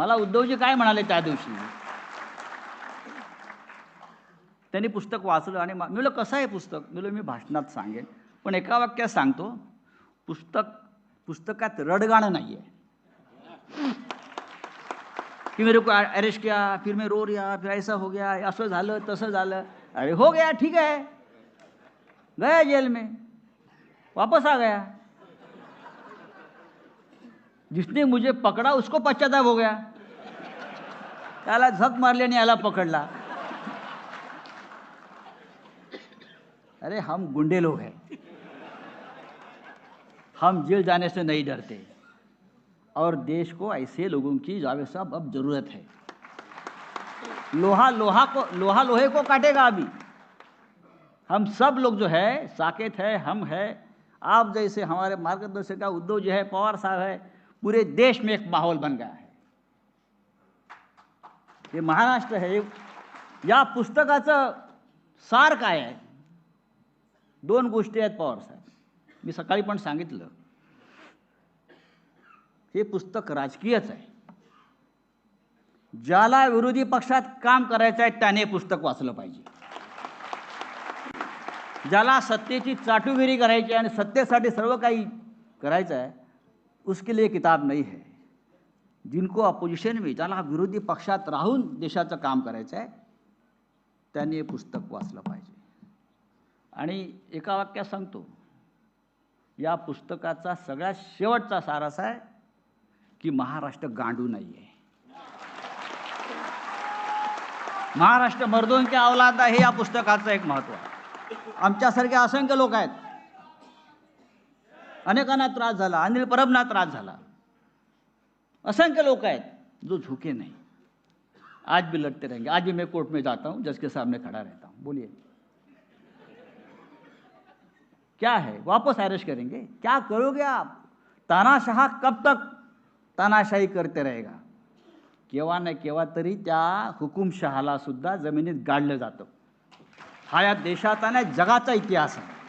मला उद्धवजी काय म्हणाले त्या दिवशी? त्यांनी पुस्तक वाचलं आणि मा- कसं आहे पुस्तक? मी मी भाषणात सांगेन. पण एका वाक्यात सांगतो, पुस्तक, पुस्तकात रडगाणं नाही आहे मेरे को अरेस्ट किया, फिर मैं रो रिया, फिर ऐसा हो गया, असं झालं, तसं झालं. अरे हो गया, ठीक है गया जेल में. वापस आ गया. जिसने मुझे पकड़ा, उसको पश्चाताप हो गया. त्याला झक मारली आणि याला पकडला. अरे, हम गुंडे लोग हैं. हम जेल जाने से नहीं डरते. और देश को ऐसे लोगों की जावेद साहब अब ज़रूरत है. लोहा लोहा को लोहा लोहे को काटेगा अभी. हम सब लोग जो है, साकेत है, हम है, आप जैसे हमारे मार्गदर्शक उद्धव जो है, पवार साहब है, पूरे देश में एक माहौल बन गया है. हे महाराष्ट्र हे या पुस्तकाचं सार काय आहे? दोन गोष्टी आहेत पवार साहेब. मी सकाळी पण सांगितलं. हे पुस्तक राजकीयच आहे. ज्याला विरोधी पक्षात काम करायचं आहे त्याने पुस्तक वाचलं पाहिजे. ज्याला सत्तेची चाटुगिरी करायची आहे आणि सत्तेसाठी सर्व काही करायचं आहे उसके लिए किताब नाही है. जिनको अपोजिशन में ज्याला विरोधी पक्षात राहून देशाचं काम करायचं आहे त्यांनी हे पुस्तक वाचलं पाहिजे. आणि एका वाक्यात सांगतो या पुस्तकाचा सगळ्यात शेवटचा सारस आहे की महाराष्ट्र गांडू नाही आहे महाराष्ट्र मर्दों अवलाद हे या पुस्तकाचं एक महत्त्व आहे. आमच्यासारखे असंख्य लोक आहेत. अनेकांना त्रास झाला अनिल परबना त्रास झाला. असंख्य लोग हैं जो झुके नहीं। आज भी लड़ते रहेंगे। आज भी मैं कोर्ट में जाता हूँ, जज के सामने खड़ा रहता हूँ। बोलिए। क्या है? वापस अरेस्ट करेंगे? क्या करोगे आप? तानाशाह कब तक तानाशाही करते रहेगा? केव्हा नाही केव्हा तरी त्या हुकुमशहाला सुद्धा जमिनीत गाडलं जातं। हा या देशाचा नाही जगाचा इतिहास आहे।